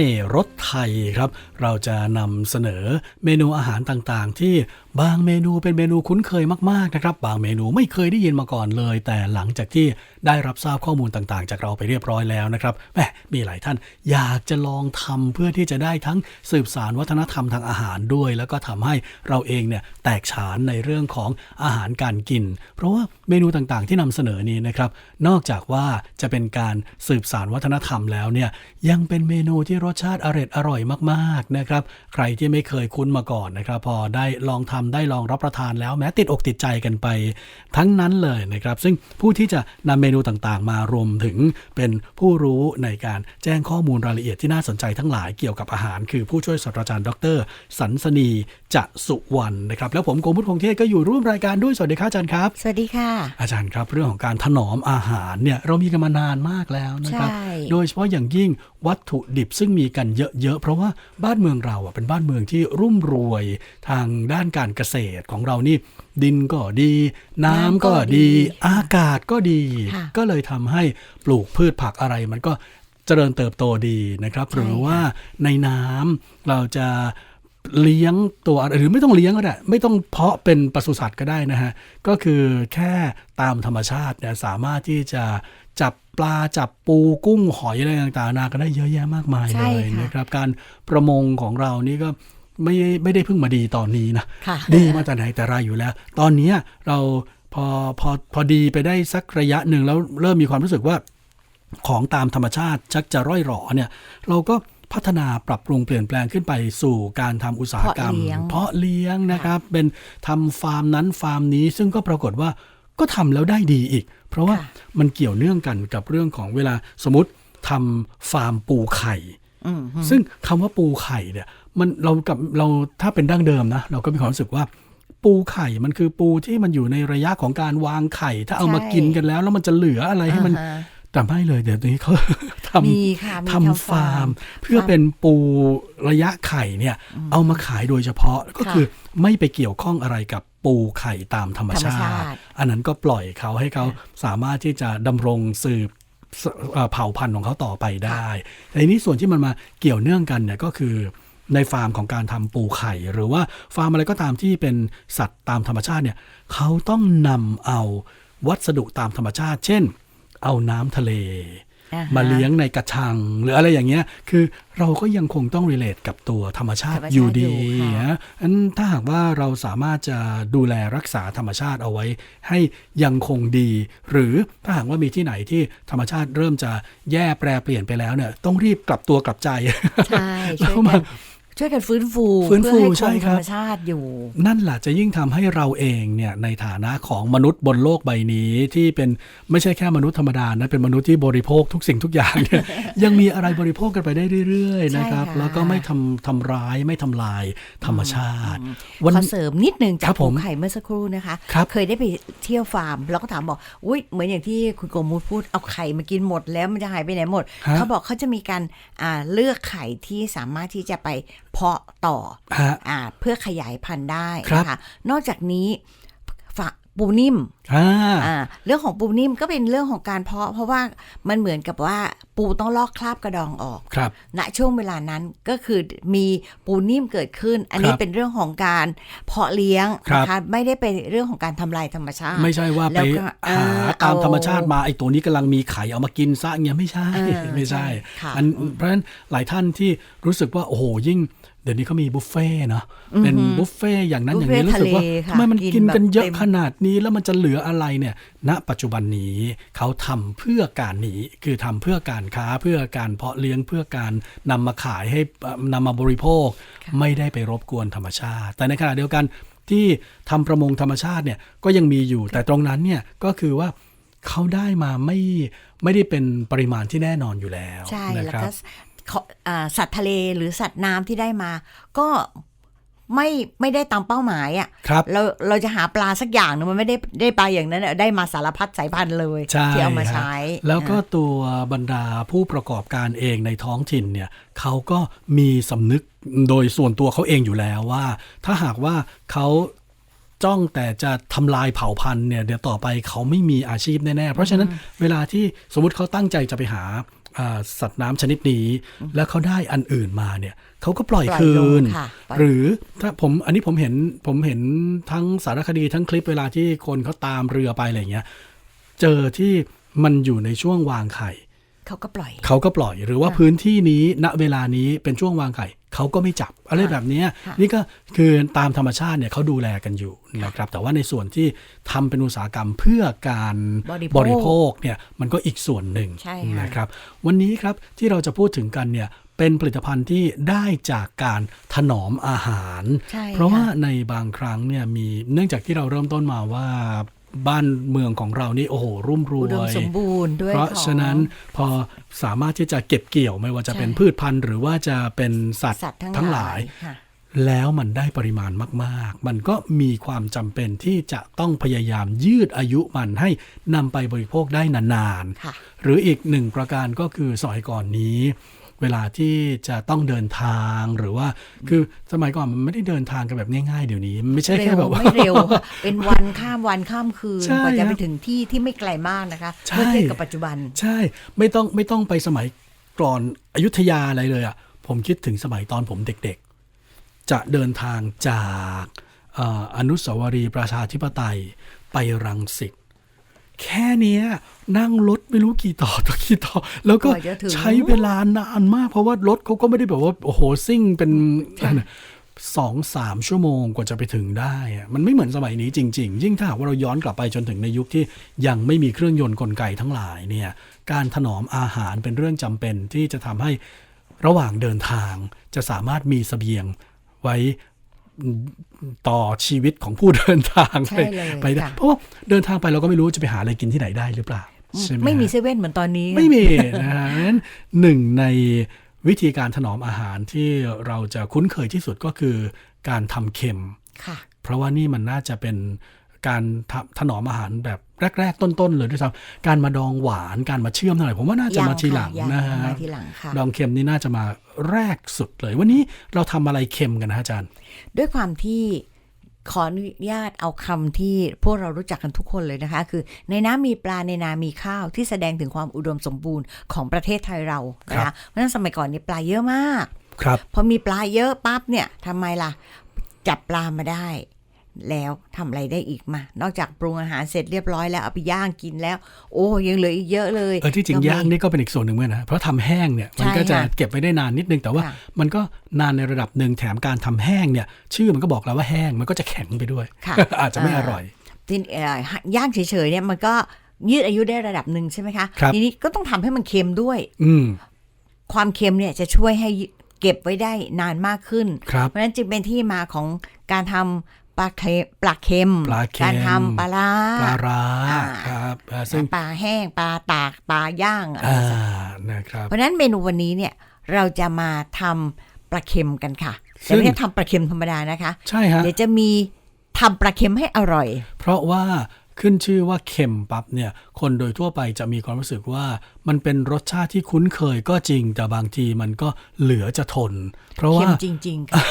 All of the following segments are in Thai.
น่ห์รถไทยครับ เราจะนำเสนอเมนูอาหารต่างๆ ที่ บางเมนูเป็นเมนูคุ้นเคยมากๆนะครับ บางเมนูไม่เคยได้ยินมาก่อนเลย แต่หลังจากที่ได้รับทราบข้อมูลต่างๆ จากเราไปเรียบร้อยแล้วนะครับแหมมีหลายท่านอยากจะลองทำเพื่อที่จะได้ทั้งสืบสารวัฒนธรรมทางอาหารด้วย แล้วก็ทำให้เราเองเนี่ยแตกฉานในเรื่องของอาหารการกิน เพราะว่าเมนูต่างๆ ที่นำเสนอนี้นะครับ นอกจากว่าจะเป็นการสืบสารวัฒนธรรมแล้วเนี่ยยังเป็นเมนูที่รสชาติอร่อยอร่อยมากๆนะครับ ใครที่ไม่เคยคุ้นมาก่อนนะครับ พอได้ลองทำได้ลองรับประทานแล้วแม้ติดอกติดใจกันไปทั้งนั้นเลยนะครับ ซึ่งผู้ที่จะนำเมนูต่างๆ มารวมถึงเป็นผู้รู้ในการแจ้งข้อมูลรายละเอียดที่น่าสนใจทั้งหลายเกี่ยวกับอาหาร คือผู้ช่วยศาสตราจารย์ดร สันสนีจะสุวรรณนะครับ แล้วผมโกมุตพงเทศก็อยู่ร่วมรายการด้วยสวัสดีครับอาจารย์ครับ สวัสดีค่ะ อาจารย์ครับ เรื่องของการถนอมอาหารเนี่ยเรามีกันมานานมากแล้วนะครับใช่โดยเฉพาะอย่างยิ่ง วัตถุดิบซึ่งมีกันเยอะๆ เพราะว่าบ้านเมืองเราอะเป็นบ้านเมืองที่รุ่มรวยทางด้านการเกษตรของเรานี่ ดินก็ดี น้ำก็ดี อากาศก็ดีค่ะก็เลยทำให้ปลูกพืชผักอะไรมันก็เจริญเติบโตดีนะครับใช่หรือค่ะว่าในน้ำเราจะเลี้ยงตัวอะไรหรือไม่ต้องเลี้ยงก็ได้ไม่ต้องเพาะเป็นปศุสัตว์ก็ได้นะฮะ ก็คือแค่ตามธรรมชาติเนี่ยสามารถที่จะ จับปลาจับปูกุ้งหอยอะไรต่างๆนานาก็ได้เยอะแยะมากมายใช่เลยค่ะนะครับการประมงของเรานี่ก็ไม่ไม่ได้เพิ่งมาดีตอนนี้นะค่ะดีมาแต่ไหนแต่ไรอยู่แล้ว ตอนเนี้ยเราพอพอพอดีไปได้สักระยะหนึ่งแล้วเริ่มมีความรู้สึกว่าของตามธรรมชาติชักจะร่อยหรอเนี่ย เราก็พัฒนาปรับปรุงเปลี่ยนแปลงขึ้นไปสู่การทำอุตสาหกรรมเพาะเลี้ยงเพาะเลี้ยงนะครับ เป็นทำฟาร์มนั้นฟาร์มนี้ ซึ่งก็ปรากฏว่าก็ทำแล้วได้ดีอีก เพราะว่าค่ะมันเกี่ยวเนื่องกันกับเรื่องของเวลาสมมติทำฟาร์มปูไข่อืมซึ่งคำว่าปูไข่เนี่ย มันเรากับเราถ้าเป็นดั้งเดิมนะ เราก็มีความรู้สึกว่า ปูไข่มันคือปูที่มันอยู่ในระยะของการวางไข่ ถ้าเอามาใช่กินกันแล้ว แล้วมันจะเหลืออะไรให้มันอ่าฮะ แต่ไม่เลยเดี๋ยวนี้เขาทมีค่ะำมีทำฟาร์ม เพื่อเป็นปูระยะไข่เนี่ย เอามาขายโดยเฉพาะก็ค่ะคือไม่ไปเกี่ยวข้องอะไรกับปูไข่ตามธรรมชาธรรมชาติติ อันนั้นก็ปล่อยเขาให้เขาสามารถที่จะดำรงสืบสเอ่อเผ่าพันธุ์ของเขาต่อไปได้แต่ทีนี้ส่วนที่มันมาเกี่ยวเนื่องกันเนี่ยก็คือในฟาร์มของการทำปูไข่ หรือว่าฟาร์มอะไรก็ตามที่เป็นสัตว์ตามธรรมชาติเนี่ยเขาต้องนำเอาวัสดุตามธรรมชาติ เช่น เอาน้ำทะเลอ่าฮะมาเลี้ยงในกระชัง หรืออะไรอย่างเงี้ย คือเราก็ยังคงต้อง relate กับตัวธรรมชาติธรรมชาติอยู่ดีอยู่ค่ะนะอันถ้าหากว่าเราสามารถจะดูแลรักษาธรรมชาติเอาไว้ ให้ยังคงดี หรือถ้าหากว่ามีที่ไหนที่ธรรมชาติเริ่มจะแย่แปรเปลี่ยนไปแล้วเนี่ย ต้องรีบกลับตัวกลับใจใช่ช่วยแล้วมักันน ช่วยกันฟื้นฟูฟื้นฟูเพื่อให้ใช่คงคธรัรบรมชาติอยู่ นั่นแหละจะยิ่งทำให้เราเองเนี่ยในฐานะของมนุษย์บนโลกใบนี้ที่เป็นไม่ใช่แค่มนุษย์ธรรมดานะเป็นมนุษย์ที่บริโภคทุกสิ่งทุกอย่างเนี่ยยังมีอะไรบริโภคกันไปได้เรื่อย ๆ นะครับใช่ค่ะแล้วก็ไม่ทำทำร้ายไม่ทำลายธรรมชาติขวันอเสริมนิดนึงครัจากบผมปูไข่เมื่อสักครู่นะคะครับเคยได้ไปเที่ยวฟาร์มแล้วก็ถามบอกอุ้ยเหมือนอย่างที่คุณโกมูดพูดเอาไข่มากินหมดแล้วมันจะหายไปไหนหมดฮะเขาบอกเขาจะมีการอ่าเลือกไข่ที่สามารถที่จะไป เพาะต่อฮะอ่าเพื่อขยายพันธุ์ได้ครับนะคะ นอกจากนี้ฝะปูนิ่มอ่าอ่าเรื่องของปูนิ่มก็เป็นเรื่องของการเพาะ เพราะว่ามันเหมือนกับว่าปูต้องลอกคราบกระดองออกครับณช่วงเวลานั้นก็คือมีปูนิ่มเกิดขึ้น อันนี้ครับเป็นเรื่องของการเพาะเลี้ยงครับนะคะไม่ได้เป็นเรื่องของการทำลายธรรมชาติ ไม่ใช่ว่าแล้ไปวก็หาอ่าตามเอาธรรมชาติมาไอ้ตัวนี้กำลังมีไข่เอามากินซะเงี้ยไม่ใช่เออไม่ใช่ใช่ค่ะอันเพราะฉะนั้นหลายท่านที่รู้สึกว่าโอ้โหยิ่งเดี๋ยวนี้เขามีบุฟเฟ่ต์เนาะเป็นบุฟเฟ่ต์อย่างนั้นอย่างนี้บุฟรู้สึกว่าเฟ่ต์ทะเลค่ะทำไมมันกินกินกันเยอะแบบเต็มขนาดนี้แล้วมันจะเหลืออะไรเนี่ยณปัจจุบันนี้เขาทำเพื่อการนี้คือทำเพื่อการค้าเพื่อการเพาะเลี้ยงเพื่อการนำมาขายให้เอ่อนำมาบริโภค ไม่ได้ไปรบกวนธรรมชาติ แต่ในขณะเดียวกันที่ทำประมงธรรมชาติเนี่ยก็ยังมีอยู่ แต่ตรงนั้นเนี่ยก็คือว่าเขาได้มาไม่ไม่ได้เป็นปริมาณที่แน่นอนอยู่แล้วใช่นะแล้วครับก็เขาอ่าสัตว์ทะเลหรือสัตว์น้ำที่ได้มา ก็ ไม่ไม่ได้ตามเป้าหมายอะครับเราเราจะหาปลาสักอย่างหนึงมันไม่ได้ได้ปลาอย่างนั้นอะได้มาสารพัดสายพันธุ์เลยใช่ที่เอามาฮะใช้ แล้วก็ตัวบรรดาผู้ประกอบการเองในท้องถิ่นเนี่ยเขาก็มีสำนึกโดยส่วนตัวเขาเองอยู่แล้วว่า ถ้าหากว่าเขาจ้องแต่จะทำลายเผ่าพันธุ์เนี่ยเดี๋ยวต่อไปเขาไม่มีอาชีพแน่ ๆ เพราะฉะนั้นเวลาที่สมมติเขาตั้งใจจะไปหาอ่า สัตว์น้ำชนิดนี้ แล้วเขาได้อันอื่นมาเนี่ยเขาก็ปล่อยปล่อยคืลงนค่ะปล่อยหรือถ้าผมอันนี้ผมเห็นผมเห็นทั้งสารคดีทั้งคลิปเวลาที่คนเขาตามเรือไปอะไรอย่างเงี้ยเจอที่มันอยู่ในช่วงวางไข่ เขาก็ปล่อย เขาก็ปล่อยหรือว่าค่ะพื้นที่นี้ณเวลานี้เป็นช่วงวางไข่เขาก็ไม่จับอะไรค่ะแบบเนี้ยค่ะนี่ก็คือตามธรรมชาติเนี่ยเขาดูแลกันอยู่นะครับแต่ว่าในส่วนที่ทำเป็นอุตสาหกรรมเพื่อการบริโภคบริโภคเนี่ยมันก็อีกส่วนหนึ่งใช่ค่ะนะครับ วันนี้ครับที่เราจะพูดถึงกันเนี่ยเป็นผลิตภัณฑ์ที่ได้จากการถนอมอาหารใช่เพราะว่าค่ในบางครั้งเนี่ยมีเนื่องจากที่เราเริ่มต้นมาว่า บ้านเมืองของเรานี่โอ้โหรุ่มรอุดมวย สมบูรณ์ด้วยเพราะของฉะนั้นพอสามารถที่จะเก็บเกี่ยวไม่ว่าจะใช่เป็นพืชพันธุ์ หรือว่าจะเป็นสัตว์สัตว์ทั้งทั้งหหลาลายยค่ะแล้วมันได้ปริมาณมาก ๆ มันก็มีความจำเป็นที่จะต้องพยายามยืดอายุมันให้นำไปบริโภคได้นานค่ะๆหรืออีกหนึ่งประการก็คือสมัยก่อนนี้ เวลาที่จะต้องเดินทางหรือว่า คือสมัยก่อนมันไม่ได้เดินทางกันแบบง่ายๆ เดี๋ยวนี้มันไม่ใช่เร็แค่วแบบว่าไม่เร็วค่ะเป็นวันข้ามวันข้ามคืนใช่กว่าจะไปครับถึงที่ที่ไม่ไกลมากนะคะใช่เมื่อเทียบกับปัจจุบัน ใช่ไม่ต้องไม่ต้องไปสมัยก่อนอยุธยาอะไรเลยอะ่ะผมคิดถึงสมัยตอนผมเด็กๆ จะเดินทางจากเอ่ออนุสาวรีย์ประชาธิปไตยไปรังสิต แค่เนี้ยนั่งรถไม่รู้กี่ต่อต่อกี่ต่อ แล้วก็กว่าจะถึงใช้เวลานานมากเพราะว่ารถเขาก็ไม่ได้แบบว่า โอ้โหซิ่งเป็นสองสามชั่วโมงกว่าจะไปถึงได้อะมันไม่เหมือนสมัยนี้จริง ๆ ยิ่งถ้าหากว่าเราย้อนกลับไปจนถึงในยุคที่ยังไม่มีเครื่องยนต์กลไกทั้งหลายเนี่ยการถนอมอาหารเป็นเรื่องจำเป็นที่จะทำให้ระหว่างเดินทางจะสามารถมีเสบียงไว้ ต่อชีวิตของผู้เดินทางใช่ไปเลยไปได้ค่ะเพราะว่าเดินทางไปเราก็ไม่รู้จะไปหาอะไรกินที่ไหนได้หรือเปล่าใช่ไหมไม่มีฮะเซเว่นเหมือนตอนนี้ ไม่มีนะฮะงั้นหนึ่งในวิธีการถนอมอาหารที่เราจะคุ้นเคยที่สุดก็คือการทำเค็มค่ะ เพราะว่านี่มันน่าจะเป็น การทำถนอมอาหารแบบแรก ๆ ต้น ๆ เลยด้วยซ้ำการมาดองหวานการมาเชื่อมเท่าไหร่ผมว่าน่าจะมาทีหลังยังนะค่ะฮะมาทีหลังค่ะดองเค็มนี่น่าจะมาแรกสุดเลย วันนี้เราทำอะไรเค็มกันนะฮะอาจารย์ ด้วยความที่ขออนุญาตเอาคำที่พวกเรารู้จักกันทุกคนเลยนะคะ คือในน้ำมีปลาในนามีข้าวที่แสดงถึงความอุดมสมบูรณ์ของประเทศไทยเรานะครัคะบเพราะฉะนั้นสมัยก่อนนี่ปลาเยอะมาก ครับ พอมีปลาเยอะปั๊บเนี่ยทำไมล่ะ จับปลามาได้ แล้วทำอะไรได้อีกมานอกจากปรุงอาหารเสร็จเรียบร้อยแล้วเอาไปย่างกินแล้ว โอ้ยังเหลืออีกเยอะเลยเออที่จริงก็มีย่างนี่ก็เป็นอีกส่วนหนึ่งเหมือนกันนะเพราะทำแห้งเนี่ยมันก็ใช่จะค่ะเก็บไว้ได้นานนิดนึงแต่ว่าค่ะมันก็นานในระดับหนึ่งแถมการทำแห้งเนี่ยชื่อมันก็บอกแล้วว่าแห้งมันก็จะแข็งไปด้วยค่ะอาจจะไม่อร่อยทีนี้เอ่อย่างเฉยๆเนี่ยมันก็ยืดอายุได้ระดับหนึ่งใช่ไหมคะครับทีนี้ก็ต้องทำให้มันเค็มด้วย อืมความเค็มเนี่ยจะช่วยให้เก็บไว้ได้นานมากขึ้นครับเพราะฉะนั้นจึงเป็นที่มาของการทำปลาเค็ม ปลาเค็มปลาเค็มการทำปลาร้าปลาร้าอ่าครับอ่าซึ่งปลาแห้งปลาตากปลาย่างอะไรอ่าสักนะครับเพราะฉะนั้นเมนูวันนี้เนี่ยเราจะมาทำปลาเค็มกันค่ะซึ่แต่งไม่ใช่ทำปลาเค็มธรรมดานะคะ ใช่ฮะเดี๋ยวจะมีทำปลาเค็มให้อร่อย เพราะว่าขึ้นชื่อว่าเค็มปั๊บเนี่ยคนโดยทั่วไปจะมีความรู้สึกว่ามันเป็นรสชาติที่คุ้นเคยก็จริง แต่บางทีมันก็เหลือจะทน เพราะเค็ว่ามจริงๆค่ะ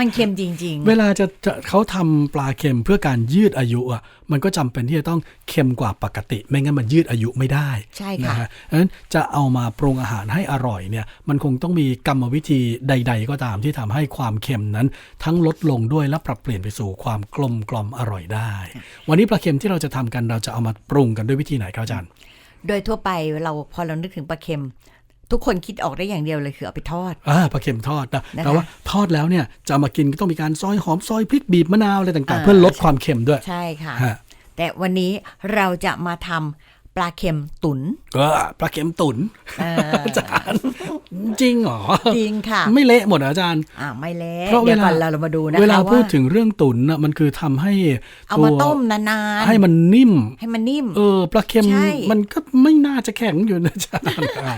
มันเค็มจริงเวลาจะจะเขาทำปลาเค็มเพื่อการยืดอายุอะมันก็จำเป็นที่จะต้องเค็มกว่าปกติ ไม่งั้นมันยืดอายุไม่ได้ใช่ค่ะนฮเพราะฉะนั้นจะเอามาปรุงอาหารให้อร่อยเนี่ยมันคงต้องมีกรรมวิธีใด ๆ ก็ตามที่ทำให้ความเค็มนั้น ทั้งลดลงด้วยและปรับเปลี่ยนไปสู่ความกลมกล่อมอร่อยได้ วันนี้ปลาเค็มที่เราจะทำกันเราจะเอามาปรุงกันด้วยวิธีไหนครับอาจารย์ๆโดยทั่วไปเราพอเรานึกถึงปลาเค็ม ทุกคนคิดออกได้อย่างเดียวเลยคือเอาไปทอดอ่าปลาเค็มทอดนะนะคะแต่ว่าทอดแล้วเนี่ยจะเอามากินก็ต้องมีการซอยหอมซอยพริกบีบมะนาวอะไรต่างๆอ่าเพื่อลดความเค็มด้วย ใช่ค่ะฮะแต่วันนี้เราจะมาทำ ปลาเค็มตุนเออปลาเค็มตุ๋นเอออาจารย์จริงเหรอ จริงค่ะ ไม่เละหมดเหรออาจารย์อ่าไม่เละเพราะเวเดี๋ยวลาก่อนเราเรามาดูนะคะเวลาพูดว่าถึงเรื่องตุ๋นน่ะมันคือทำให้เอาตัวมาต้มนานๆให้มันนิ่ม ให้มันนิ่ม เออปลาเค็มใช่มันก็ไม่น่าจะแข็งอยู่นะอาจารย์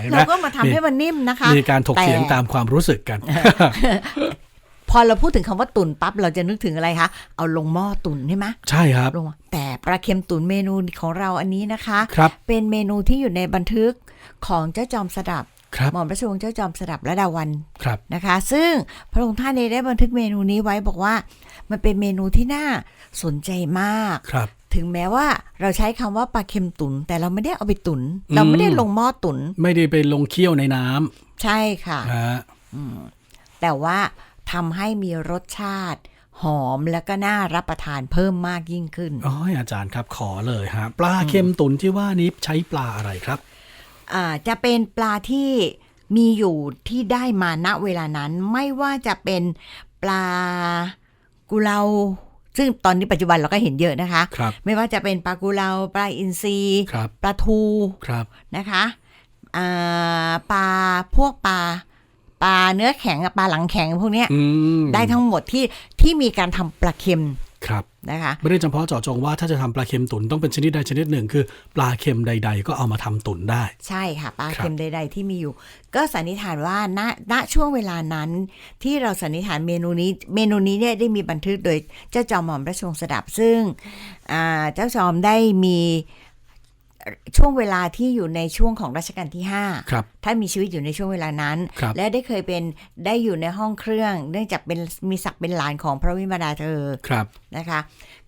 เห็นไหเราก็มาทำให้มันนิ่มนะคะมีการถกเถียงแต่ตามความรู้สึกกันพ อเราพูดถึงคำว่าตุนปั๊บเราจะนึกถึงอะไรคะเอาลงหม้อตุนใช่ไหมใช่ครับลงมาแต่ปลาเค็มตุนเมนูของเราอันนี้นะคะครับเป็นเมนูที่อยู่ในบันทึกของเจ้าจอมสดับครับหม่อมราชวงศ์เจ้าจอมสดับและดาวันครับนะคะ ซึ่งพระองค์ท่านเองได้บันทึกเมนูนี้ไว้บอกว่า มันเป็นเมนูที่น่าสนใจมากครับถึงแม้ว่าเราใช้คำว่าปลาเค็มตุน แต่เราไม่ได้เอาไปตุน เราไม่ได้ลงหม้อตุน ไม่ได้ไปลงเคี่ยวในน้ใช่ค่ะำนะฮะแต่ว่า ทำให้มีรสชาติ หอมแล้วก็น่ารับประทานเพิ่มมากยิ่งขึ้นอ๋ออาจารย์ครับขอเลยฮะปลาเค็มตุ๋นที่ว่านี้ใช้ปลาอะไรครับอ่าจะเป็นปลาที่มีอยู่ที่ได้มาณเวลานั้นไม่ว่าจะเป็นปลากุเลาซึ่งตอนนี้ปัจจุบันเราก็เห็นเยอะนะคะครับไม่ว่าจะเป็นปลากุเลาปลาอินทรีครับปลาทูครับนะคะอ่าปลาพวกปลา ปลาเนื้อแข็งกับปลาหลังแข็งพวกเนี้ยอืมได้ทั้งหมดที่ที่มีการทำปลาเค็มครับนะคะไม่ได้เฉพาะเจาะจงว่าถ้าจะทำปลาเค็มตุ๋นต้องเป็นชนิดใดชนิดหนึ่ง คือ ปลาเค็มใด ๆ ก็เอามาทำตุ๋นได้ ใช่ค่ะ ปลาครับเค็มใด ๆ ที่มีอยู่ ก็สันนิษฐานว่าณณช่วงเวลานั้น ที่เราสันนิษฐานเมนูนี้ เมนูนี้เนี่ยได้มีบันทึกโดยเจ้าจอมหม่อมราชวงศ์สดับซึ่งอ่าเจ้าจอมได้มี ช่วงเวลาที่อยู่ในช่วงของรัชกาลที่5ครับท่านมีชีวิตอยู่ในช่วงเวลานั้นครับและได้เคยเป็นได้อยู่ในห้องเครื่อง เนื่องจากเป็นมีศักดิ์เป็นหลานของพระวิมดาเธอครับนะคะ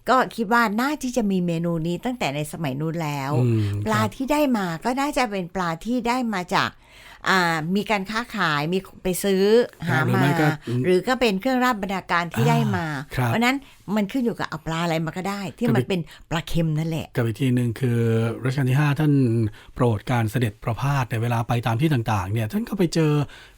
ก็คิดว่าน่าที่จะมีเมนูนี้ตั้งแต่ในสมัยนู้นแล้วอืมปลาที่ได้มาก็น่าจะเป็นปลาที่ได้มาจากอ่ามีการค้าขายมีไปซื้อหาหรือมาไม่ก็หรือก็เป็นเครื่องราชบรรณาการที่อ่าได้มาครับเพราะฉะนั้น มันขึ้นอยู่กับเอาปลาอะไรมาก็ได้ ที่ก็มันเป็นเป็นปลาเค็มนั่นแหละ กับอีกทีหนึ่งคือรัชกาลที่ 5 ท่านโปรดการเสด็จประพาสในเวลาไปตามที่ต่างๆเนี่ยท่านก็ไปเจอ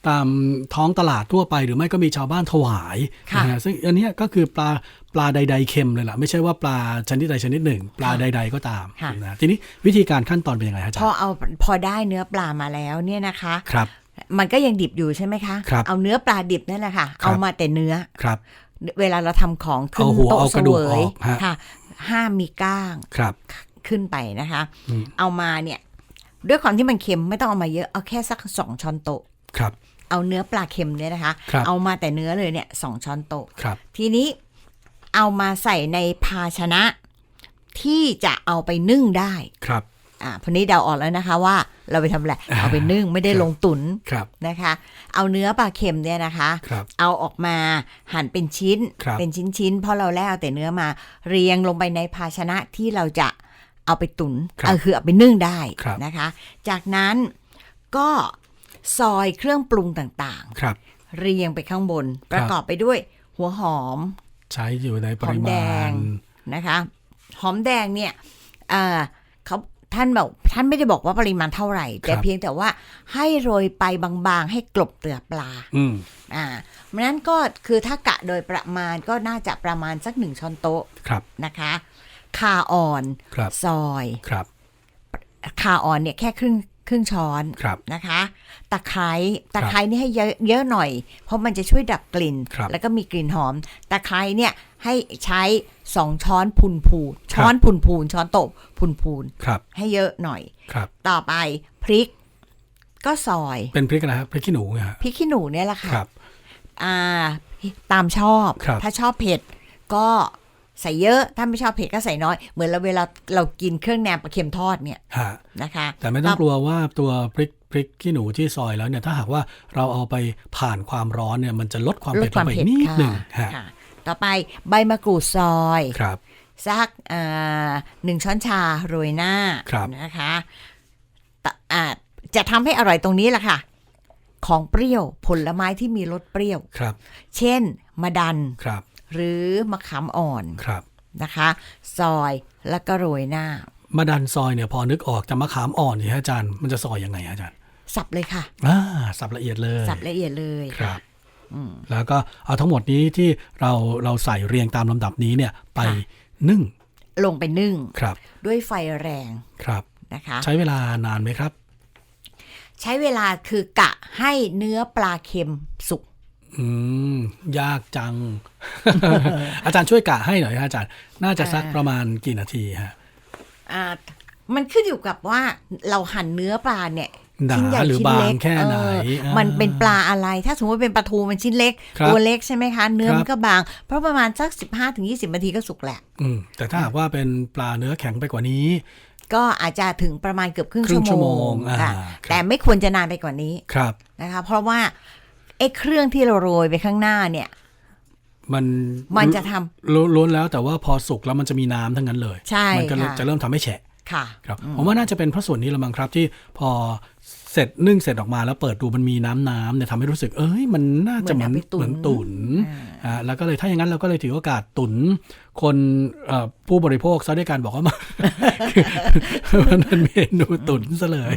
ตามท้องตลาดทั่วไป หรือไม่ก็มีชาวบ้านถวายค่ะนะฮะซึ่งอันเนี้ยก็คือปลาปลาใด ๆเค็มเลยล่ะ ไม่ใช่ว่าปลาชนิดใดชนิดหนึ่ง ปลาใด ๆ ก็ตามค่ะนะทีนี้วิธีการขั้นตอนเป็นยังไงฮะอาจารพอย์เอาพอได้เนื้อปลามาแล้วเนี่ยนะคะครับมันก็ยังดิบอยู่ใช่ไหมคะครับเอาเนื้อปลาดิบนั่นแหละค่ะครับเอามาแต่เนื้อครับ เวลาเราทำของขึ้นเอาหัวโต๊ะเอาเสกระดูวกอยอกฮะค่ะ ห้ามมีก้างครับขึ้นไปนะคะอืมเอามาเนี่ย ด้วยความที่มันเค็มไม่ต้องเอามาเยอะเอาแค่สักสองช้อนโต๊ะครับเอาเนื้อปลาเค็มเนี่ยนะคะครับเอามาแต่เนื้อเลยเนี่ยสองช้อนโต๊ะครับทีนี้เอามาใส่ในภาชนะที่จะเอาไปนึ่งได้ครับ อ่าพอนี้เดาออกแล้วนะคะว่าเราไปทำอะไรเอาไปนึ่งไม่ได้ครับลงตุนครับนะคะ เอาเนื้อปลาเค็มเนี่ยนะคะครับเอาออกมาหั่นเป็นชิ้นครับเป็นชิ้นๆ เพราะเราแล่เอาแต่เนื้อมาเรียงลงไปในภาชนะที่เราจะเอาไปตุนครับเออคือเอาไปนึ่งได้ครับนะคะ จากนั้นก็ซอยเครื่องปรุงต่างครับๆเรียงไปข้างบน ประกอบไปด้วยหัวหอม ใช้อยู่ในปหอริมแดมางณนะคะ หอมแดงเนี่ยเอ่อเขา ท่านบอกท่านไม่ได้บอกว่าปริมาณเท่าไหร่ แต่ครับเพียงแต่ว่าให้โรยไปบางๆ ให้กลบเปลือกปลาอืมอ่าเพราะฉะนั้นก็คือถ้ากะโดยประมาณก็น่าจะประมาณสักหนึ่งช้อนโต๊ะครับนะคะคาอ่อนครับซอยครับคาอ่อนเนี่ยแค่ครึ่ง ครึ่งช้อนครับนะคะ ตะไคร้ตะไคร้นี่ให้เยอะเยอะหน่อย เพราะมันจะช่วยดับกลิ่นครับแล้วก็มีกลิ่นหอม ตะไคร้เนี่ยให้ใช้สองช้อนพูนพูนช้อนพูนพูนช้อนโต๊ะพูนพูนครับให้เยอะหน่อยครับต่อไปพริก ก็ซอยเป็นพริกอะไรครับพริกขี้หนูไงฮะพริกขี้หนูเนี่ยแหละค่ะครับอ่าตามชอบครับถ้าชอบเผ็ดก็ ใส่เยอะ ถ้าไม่ชอบเผ็ดก็ใส่น้อย เหมือนเราเวลาเรากินเครื่องแนมปลาเค็มทอดเนี่ยฮะนะคะ แต่ไม่ต้องกลัวว่าตัวพริกพริกขี้หนูที่ซอยแล้วเนี่ยถ้าหากว่าเราเอาไปผ่านความร้อนเนี่ยมันจะลดความลเผ็ดดคลวางมไปเผ็ดนิดค่ะหนึ่งฮะค่ะต่อไปใบมะกรูดซอยครับสักอ่าหนึ่งช้อนชาโรยหน้าครับนะคะตะอ่าจะทำให้อร่อยตรงนี้แหละค่ะ ของเปรี้ยวผลไม้ที่มีรสเปรี้ยวครับ เช่นมะดันครับ หรือมะขามอ่อนครับนะคะ ซอยแล้วก็โรยหน้า มาดันซอยเนี่ยพอนึกออกจะมะขามอ่อนนี่ฮะอาจารย์มันจะซอยยังไงฮะอาจารย์ สับเลยค่ะอ่าสับละเอียดเลย สับละเอียดเลยครับแล้วก็เอาทั้งหมดนี้ที่เราเราใส่เรียงตามลำดับนี้เนี่ยไปนึ่ง ลงไปนึ่งครับ ด้วยไฟแรงครับนะคะ ใช้เวลานานไหมครับ ใช้เวลาคือกะให้เนื้อปลาเค็มสุก อืม ยากจัง อาจารย์ช่วยกะให้หน่อยฮะอาจารย์ น่าจะสักอ่าประมาณกี่นาทีฮะอ่ามันขึ้นอยู่กับว่าเราหั่นเนื้อปลาเนี่ยหนาชิ้นใหญ่หรือชิ้นบางเล็กแค่ไหนเอออ่ามันเป็นปลาอะไร ถ้าสมมติเป็นปลาทูมันชิ้นเล็กครับตัวเล็กใช่ไหมคะ เนื้อครับมันก็บาง เพราะประมาณสัก 15-20ถึง20นาทีก็สุกแหละอืมแต่ถ้าหากว่าเป็นปลาเนื้อแข็งไปกว่านี้ ก็อาจจะถึงประมาณเกือบครึ่งครึ่งชั่ชั่ววโมโมงงอ่าค่ะครับแต่ไม่ควรจะนานไปกว่านี้ครับนะคะ เพราะว่า ไอ้เครื่องที่เราโรยไปข้างหน้าเนี่ย มันมันจะทำล้วนล้วนแล้วแต่ว่าพอสุกแล้วมันจะมีน้ำทั้งนั้นเลย ใช่มัก็เริ่มค่ะ จะเริ่มทำให้แฉะ ค่ะครับผมว่าน่าจะเป็นเพราะส่วนนี้ละมั้งครับที่พอเสร็จนึ่งเสร็จออกมาแล้วเปิดดูมันมีน้ำน้ำเนี่ยทำให้รู้สึก เอ้ยมันน่าจะเหมือนเหมือนเอาไปตุ๋นเหมือนตุ๋นอ่าแล้วก็เลยถ้าอย่างนั้นเราก็เลยถือโอกาสตุ๋นคนเอ่อผู้บริโภคซะด้วยการบอกว่ามันเป็นเมนูตุ๋นซะเลย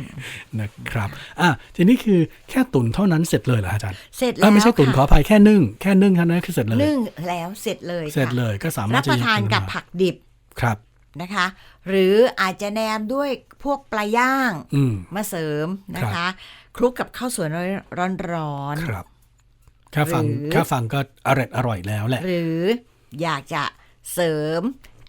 นะครับอะทีนี้คือแค่ตุ๋นเท่านั้นเสร็จเลยเหรออาจารย์เสร็จเอ้แล้ยวไม่ใช่ตุ๋นขอค่ะอภัยแค่นึ่งแค่นึ่งเท่านั้นคือเสร็จเลยนึ่งแล้วเสร็จเลยเสร็จค่ะเลยก็สามารรัถบจะประทานกับหยิผักดิบครับ นะคะ หรืออาจจะแนมด้วยพวกปลาย่างอืมมาเสริมนะคะคลุกกับข้าวสวยร้อนครับแค่ฟังหรือแค่ฟังก็อร่อยอร่อยแล้วแหละๆหรืออยากจะเสริม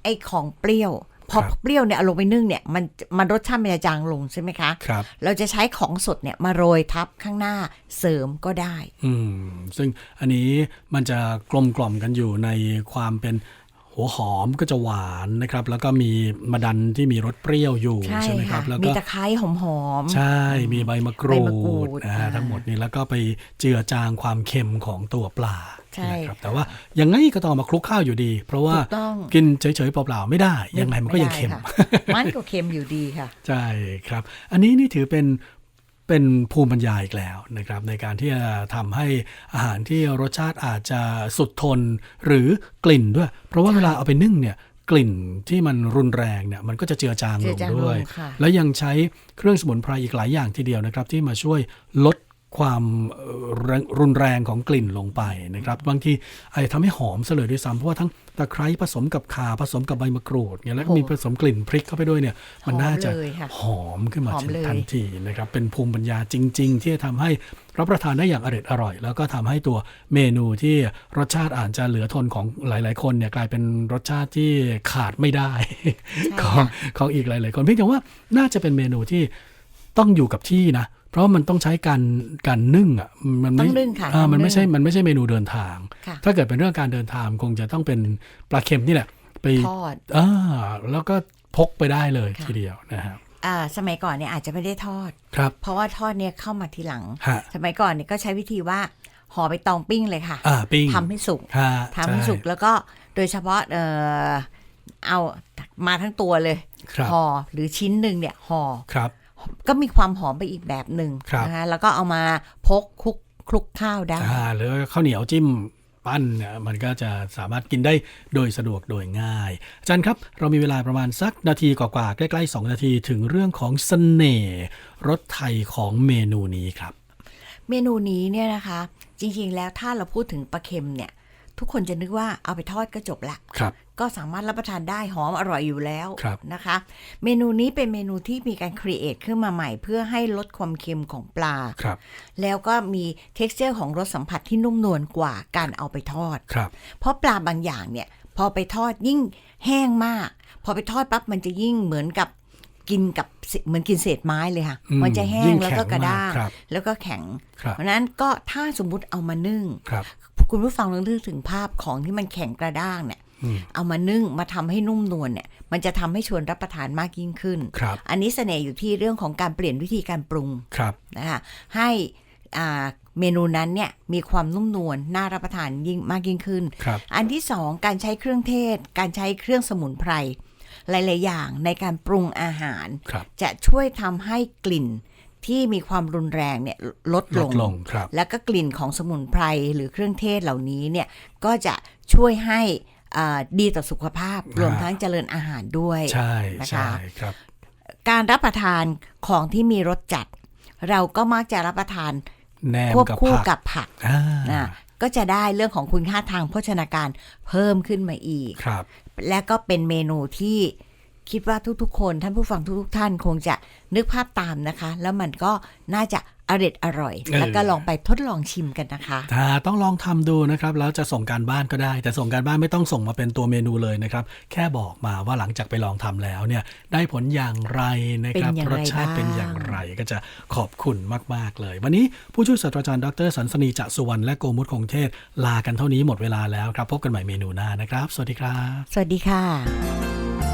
ไอ้ของเปรี้ยวพอครับเปรี้ยวเนี่ยเอาลงไปนึ่งเนี่ยมันมันรสชาติมันจะจางลงใช่ไหมคะครับเราจะใช้ของสดเนี่ยมาโรยทับข้างหน้าเสริมก็ได้ อืมซึ่งอันนี้มันจะกลมกล่อมกันอยู่ในความเป็น หัวหอมก็จะหวานนะครับ แล้วก็มีมะดันที่มีรสเปรี้ยวอยู่ใช่ใช่ไหมครัค่ะบแล้วมีก็ตะไคร้หอมใช่ มีใบมะกรูใบมะกรูดดนะฮะอ่าทั้งหมดนี้แล้วก็ไปเจือจางความเค็มของตัวปลาใช่นะครับแต่ว่ายังไงก็ต้องเอามาคลุกข้าวอยู่ดี เพราะว่าถูกต้องกินเฉยๆเปล่าๆไม่ได้ๆยังไงมันก็ยังเค็มไได้ค่ะมันก็เค็มอยู่ดีค่ะ ใช่ครับ อันนี้นี่ถือเป็น เป็นภูมิปัญญาอีกแล้วนะครับในการที่จะทำให้อาหารที่รสชาติอาจจะสุดทนหรือกลิ่นด้วย เพราะว่าเวลาเอาไปนึ่งเนี่ยกลิ่นที่มันรุนแรงเนี่ยมันก็จะเจือจางเจืลองจางลงด้วยค่ะและยังใช้เครื่องสมุนไพรอีกหลายอย่างทีเดียวนะครับ ที่มาช่วยลด ความเอ่อแรงรุนแรงของกลิ่นลงไปนะครับ บางทีอาจจะทำให้หอมเสลยด้วยซ้ำเพราะว่าทั้งตะไคร้ผสมกับข่าผสมกับใบมะกรูดเนี่ยแล้วก็มีผสมกลิ่นพริกเข้าไปด้วยเนี่ยมันน่าจะหอมเลยค่ะหอมขึ้นมาหอมเลยทันทีนะครับ เป็นภูมิปัญญาจริง ๆ ที่จะทำให้รับประทานได้อย่างอร่อยอร่อย แล้วก็ทำให้ตัวเมนูที่รสชาติอาจจะเหลือทนของหลาย ๆ คนเนี่ยกลายเป็นรสชาติที่ขาดไม่ได้ ของของอีกหลาย ๆ คนเพียงแต่ว่าน่าจะเป็นเมนูที่ต้องอยู่กับที่นะ เพราะมันต้องใช้การการนึ่งอะมันไม่ต้องนึ่งค่ะอ่าต้องมันไม่นึ่งใช่มันไม่ใช่เมนูเดินทางค่ะถ้าเกิดเป็นเรื่องการเดินทางคงจะต้องเป็นปลาเค็มนี่แหละไปทอดอ่าแล้วก็พกไปได้เลยค่ะทีเดียวนะครับอ่าสมัยก่อนเนี่ยอาจจะไม่ได้ทอดครับเพราะว่าทอดเนี่ยเข้ามาทีหลังฮะสมัยก่อนเนี่ยก็ใช้วิธีว่าห่อไปตองปิ้งเลยค่ะอ่าปิ้งทำให้สุกฮะทำให้สุกช่แล้วก็โดยเฉพาะเอ่อเอามาทั้งตัวเลยครับห่อหรือชิ้นหนึ่งเนี่ยห่อครับ ก็มีความหอมไปอีกแบบหนึ่งครับนะคะแล้วก็เอามาพกคลุกคลุกข้าวได้อ่าหรือข้าวเหนียวจิ้มปั้นเนี่ยมันก็จะสามารถกินได้โดยสะดวกโดยง่ายอาจารย์ครับ เรามีเวลาประมาณสักนาทีกว่าๆใกล้ๆ 2 นาทีถึงเรื่องของเสน่ห์รสไทยของเมนูนี้ครับ เมนูนี้เนี่ยนะคะ จริงๆแล้วถ้าเราพูดถึงปลาเค็มเนี่ย ทุกคนจะนึกว่าเอาไปทอดก็จบละครับ ก็สามารถรับประทานได้หอมอร่อยอยู่แล้วครับนะคะ เมนูนี้เป็นเมนูที่มีการครีเอทขึ้นมาใหม่ เพื่อให้ลดความเค็มของปลาครับ แล้วก็มี t e x t อร์ของรสสัมผัสที่นุ่มนวลกว่าการเอาไปทอดครับ เพราะปลาบางอย่างเนี่ย พอไปทอดยิ่งแห้งมาก พอไปทอดปั๊บมันจะยิ่งเหมือนกับกินกับเศษเหมือนกินเศษไม้เลยค่ะอืมมันจะแห้ยิ่งงแล้วก็แข็งกระด้างมากครับแล้วก็แข็งครับเพราะฉะนั้นก็ถ้าสมมุติเอามานึ่ง ครับคุณผู้ฟังลองนึกถึงภาพของที่มันแข็งกระด้างเนี่ยอืมเอามานึ่งมาทำให้นุ่มนวลเนี่ย มันจะทำให้ชวนรับประทานมากยิ่งขึ้นครับอันนี้เสน่ห์อยู่ที่เรื่องของการเปลี่ยนวิธีการปรุงครับนะคะให้อ่าเมนูนั้นเนี่ยมีความนุ่มนวลน่ารับประทานยิ่งมากยิ่งขึ้นครับอันที่สองการใช้เครื่องเทศ การใช้เครื่องสมุนไพรหลาย ๆ อย่างในการปรุงอาหารครับจะช่วยทำให้กลิ่น ที่มีความรุนแรงเนี่ยลดลลดงลงครับแล้วก็กลิ่นของสมุนไพรหรือเครื่องเทศเหล่านี้เนี่ยก็จะช่วยให้อ่าดีต่อสุขภาพรวมทั้งเจริญอาหารด้วยใช่นะคะใช่ครับ การรับประทานของที่มีรสจัด เราก็มักจะรับประทานแนมควบกับคู่ผักกับผักอ่านะก็จะได้เรื่องของคุณค่าทางโภชนาการเพิ่มขึ้นมาอีกครับและก็เป็นเมนูที่ คิดว่าทุกๆ คนท่านผู้ฟังทุกๆท่านคงจะนึกภาพตามนะคะ แล้วมันก็น่าจะอร่อยอร่อยเออแล้วก็ลองไปทดลองชิมกันนะคะถ้าต้องลองทำดูนะครับ แล้วจะส่งการบ้านก็ได้ แต่ส่งการบ้านไม่ต้องส่งมาเป็นตัวเมนูเลยนะครับ แค่บอกมาว่าหลังจากไปลองทำแล้วเนี่ย ได้ผลอย่างไรนะครับเป็นอย่างรไรสชาติเป็นบ้างอย่างไรก็จะขอบคุณมาก ๆ เลย วันนี้ผู้ช่วยศาสตราจารย์ดรสันสนีจะสุวรรณและโกมุตคงเทศ ลากันเท่านี้หมดเวลาแล้วครับ พบกันใหม่เมนูหน้านะครับ สวัสดีครับ สวัสดีค่ะ